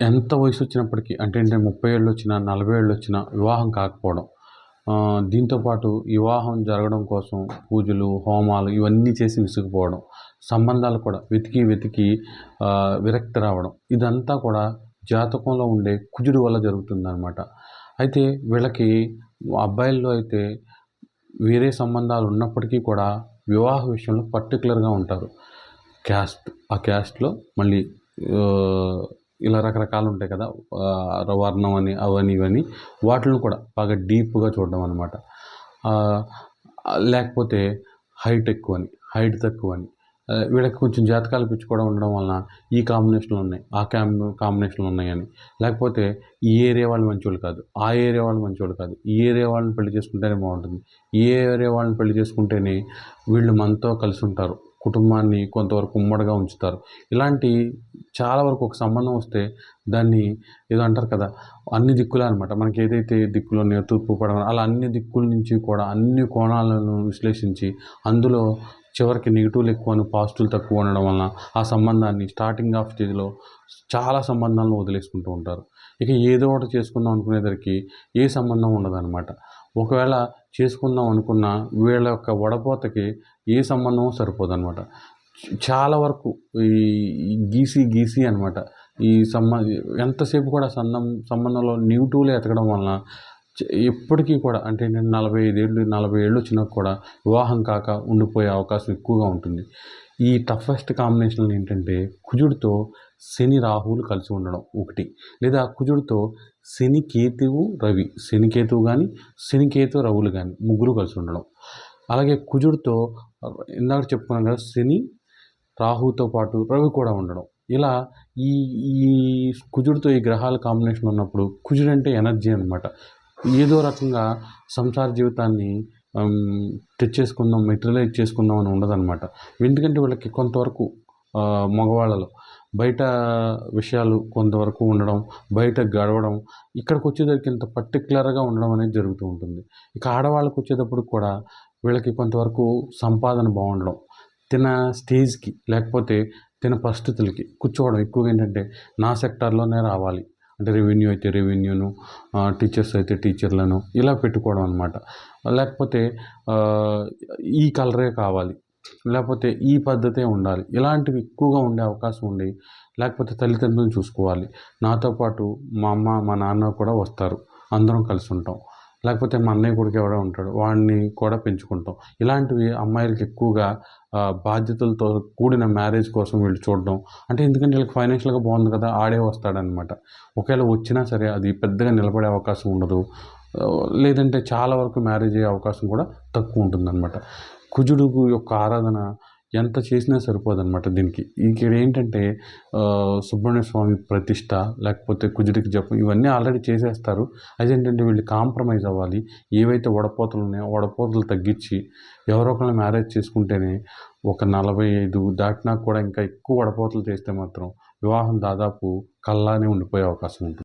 ఎంత వయసు వచ్చినప్పటికీ అంటే అంటే ముప్పై ఏళ్ళు వచ్చినా నలభై ఏళ్ళు వచ్చినా వివాహం కాకపోవడం దీంతోపాటు వివాహం జరగడం కోసం పూజలు హోమాలు ఇవన్నీ చేసి విసుగుపోవడం సంబంధాలు కూడా వెతికి వెతికి విరక్తి రావడం ఇదంతా కూడా జాతకంలో ఉండే కుజుడు వల్ల జరుగుతుందన్నమాట. అయితే వీళ్ళకి అబ్బాయిల్లో అయితే వేరే సంబంధాలు ఉన్నప్పటికీ కూడా వివాహ విషయంలో పర్టికులర్గా ఉంటారు. క్యాస్ట్ ఆ క్యాస్ట్లో మళ్ళీ ఇలా రకరకాలు ఉంటాయి కదా వర్ణం అని అవని ఇవని. వాటిని కూడా బాగా డీప్గా చూడడం అనమాట లేకపోతే హైట్ ఎక్కువ అని హైట్ తక్కువ అని వీళ్ళకి కొంచెం జాతకాలు పిచ్చుకోవడం ఉండడం వలన ఈ కాంబినేషన్లు ఉన్నాయి ఆ కాంబి కాంబినేషన్లు ఉన్నాయని. లేకపోతే ఈ ఏరియా వాళ్ళు మంచివాళ్ళు కాదు ఆ ఏరియా వాళ్ళు మంచివాళ్ళు కాదు. ఈ ఏరియా వాళ్ళని పెళ్ళి చేసుకుంటేనే బాగుంటుంది. ఈ ఏరియా వాళ్ళని పెళ్ళి చేసుకుంటేనే వీళ్ళు మనతో కలిసి ఉంటారు. కుటుంబాన్ని కొంతవరకు ఉమ్మడిగా ఉంచుతారు. ఇలాంటి చాలా వరకు ఒక సంబంధం వస్తే దాన్ని ఏదో అంటారు కదా అన్ని దిక్కులే అనమాట మనకి ఏదైతే దిక్కులు ఉన్నాయో తూర్పు పడవ అలా అన్ని దిక్కుల నుంచి కూడా అన్ని కోణాలను విశ్లేషించి అందులో చివరికి నెగిటివ్లు ఎక్కువ పాజిటివ్లు తక్కువ ఉండడం వలన ఆ సంబంధాన్ని స్టార్టింగ్ ఆఫ్ స్టేజ్లో చాలా సంబంధాలను వదిలేసుకుంటూ ఉంటారు. ఇక ఏదో ఒకటి చేసుకుందాం అనుకునేసరికి ఏ సంబంధం ఉండదన్నమాట. ఒకవేళ చేసుకుందాం అనుకున్న వీళ్ళ యొక్క వడపోతకి ఏ సంబంధమో సరిపోదన్నమాట. చాలా వరకు ఈ గీసి గీసి అనమాట ఈ సంబంధ ఎంతసేపు కూడా సంబంధం సంబంధంలో నెగిటివ్లు ఎతకడం వలన ఎప్పటికీ కూడా అంటే నేను నలభై ఐదేళ్ళు నలభై ఏళ్ళు వచ్చినా కూడా వివాహం కాక ఉండిపోయే అవకాశం ఎక్కువగా ఉంటుంది. ఈ టఫెస్ట్ కాంబినేషన్లు ఏంటంటే కుజుడితో శని రాహువులు కలిసి ఉండడం ఒకటి. లేదా కుజుడితో శని కేతువు రవి శని కేతువు కానీ శని కేతు రవులు కానీ ముగ్గురు కలిసి ఉండడం. అలాగే కుజుడితో ఇందాక చెప్పుకున్నాం కదా శని రాహుతో పాటు రవి కూడా ఉండడం. ఇలా ఈ ఈ కుజుడితో ఈ గ్రహాల కాంబినేషన్ ఉన్నప్పుడు కుజుడు అంటే ఎనర్జీ అనమాట ఏదో రకంగా సంసార జీవితాన్ని తెచ్చేసుకుందాం మెటీరియలైజ్ చేసుకుందాం అని ఉండదన్నమాట. ఎందుకంటే వీళ్ళకి కొంతవరకు మగవాళ్ళలో బయట విషయాలు కొంతవరకు ఉండడం బయట గడవడం ఇక్కడికి వచ్చేసరికి ఇంత పర్టికులర్గా ఉండడం అనేది జరుగుతూ ఉంటుంది. ఇక ఆడవాళ్ళకి వచ్చేటప్పుడు కూడా వీళ్ళకి కొంతవరకు సంపాదన బాగుండడం తిన స్టేజ్కి లేకపోతే తిన పరిస్థితులకి కూర్చోవడం ఎక్కువగా ఏంటంటే నా సెక్టార్లోనే రావాలి. అంటే రెవెన్యూ అయితే రెవెన్యూను టీచర్స్ అయితే టీచర్లను ఇలా పెట్టుకోవడం అనమాట లేకపోతే ఈ కలరే కావాలి. లేకపోతే ఈ పద్ధతే ఉండాలి. ఇలాంటివి ఎక్కువగా ఉండే అవకాశం ఉండి లేకపోతే తల్లిదండ్రులను చూసుకోవాలి. నాతో పాటు మా అమ్మ మా నాన్న కూడా వస్తారు. అందరం కలిసి ఉంటాం. లేకపోతే మా అన్నయ్య కొడుకు ఎవడో ఉంటాడు వాడిని కూడా పెంచుకుంటాం. ఇలాంటివి అమ్మాయిలకి ఎక్కువగా బాధ్యతలతో కూడిన మ్యారేజ్ కోసం వీళ్ళు చూడడం. అంటే ఎందుకంటే వీళ్ళకి ఫైనాన్షియల్గా బాగుంది కదా ఆడే వస్తాడనమాట. ఒకవేళ వచ్చినా సరే అది పెద్దగా నిలబడే అవకాశం ఉండదు. లేదంటే చాలా వరకు మ్యారేజ్ అయ్యే అవకాశం కూడా తక్కువ ఉంటుందన్నమాట కుజుడు యొక్క ఆరాధన ఎంత చేసినా సరిపోదన్నమాట దీనికి. ఇక్కడ ఏంటంటే సుబ్రహ్మణ్య స్వామి ప్రతిష్ట లేకపోతే కుజుడికి జపం ఇవన్నీ ఆల్రెడీ చేసేస్తారు. అదేంటంటే వీళ్ళు కాంప్రమైజ్ అవ్వాలి. ఏవైతే వడపోతలు ఉన్నాయో వడపోతలు తగ్గించి ఎవరో ఒకరిని మ్యారేజ్ చేసుకుంటేనే ఒక నలభై ఐదు దాటినా కూడా ఇంకా ఎక్కువ వడపోతలు చేస్తే మాత్రం వివాహం దాదాపు కల్లానే ఉండిపోయే అవకాశం ఉంటుంది.